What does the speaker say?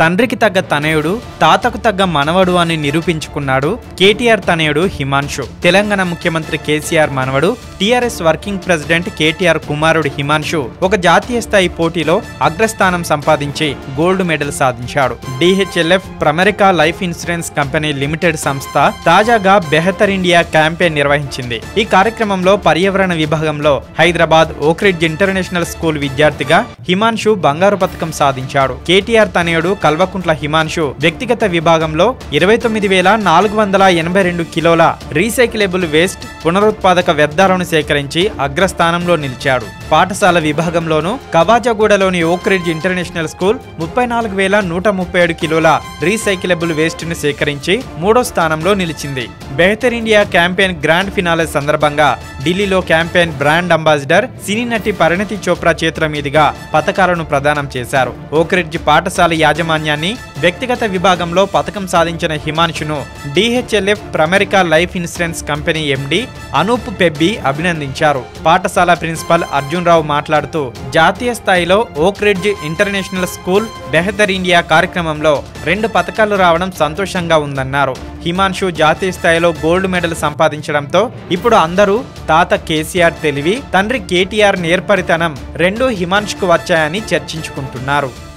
తండ్రికి తగ్గ తనయుడు తాతకు తగ్గ మనవడు అని నిరూపించుకున్నాడు కేటీఆర్ తనయుడు హిమాన్షు. తెలంగాణ ముఖ్యమంత్రి కేసీఆర్ మనవడు టీఆర్ఎస్ వర్కింగ్ ప్రెసిడెంట్ కేటీఆర్ కుమారుడు హిమాన్షు ఒక జాతీయ స్థాయి పోటీలో అగ్రస్థానం సంపాదించి గోల్డ్ మెడల్ సాధించాడు. DHLF Pramerica life insurance company limited సంస్థ తాజాగా బెహతర్ ఇండియా క్యాంపెయిన్ నిర్వహించింది. ఈ కార్యక్రమంలో పర్యావరణ విభాగంలో హైదరాబాద్ ఓక్రిడ్జ్ ఇంటర్నేషనల్ స్కూల్ విద్యార్థిగా హిమాన్షు బంగారు పథకం సాధించాడు. కేటీఆర్ తనయుడు కల్వకుంట్ల హిమాన్షు వ్యక్తిగత విభాగంలో ఇరవై తొమ్మిది వేల నాలుగు వందల ఎనభై రెండు కిలోల రీసైకిలబుల్ వేస్ట్ పునరుత్పాదక వ్యర్థాలను సేకరించి అగ్రస్థానంలో నిలిచాడు. పాఠశాల విభాగంలోనూ కవాజాగూడలోని ఓక్రిడ్జ్ ఇంటర్నేషనల్ స్కూల్ ముప్పై నాలుగు వేల నూట ముప్పై ఏడు కిలోల రీసైకిలబుల్ వేస్ట్ను సేకరించి మూడో స్థానంలో నిలిచింది. Behtar India campaign grand finale సందర్భంగా ఢిల్లీలో క్యాంపెయిన్ బ్రాండ్ అంబాసిడర్ సినీ నటి పరిణతి చోప్రా చేతుల మీదుగా పథకాలను ప్రదానం చేశారు. ఓక్రిడ్జ్ పాఠశాల యాజమాన్యాన్ని వ్యక్తిగత విభాగంలో పథకం సాధించిన హిమాన్షును DHLF Pramerica life insurance company MD Anup Pebbi అభినందించారు. పాఠశాల ప్రిన్సిపల్ అర్జున్ రావు మాట్లాడుతూ జాతీయ స్థాయిలో Oakridge international school Behtar India కార్యక్రమంలో రెండు పథకాలు రావడం సంతోషంగా ఉందన్నారు. హిమాన్షు జాతీయ స్థాయిలో గోల్డ్ మెడల్ సంపాదించడంతో ఇప్పుడు అందరూ తాత కేసీఆర్ తెలివి తండ్రి కేటీఆర్ నేర్పరితనం రెండూ హిమాన్షుకు వచ్చాయని చర్చించుకుంటున్నారు.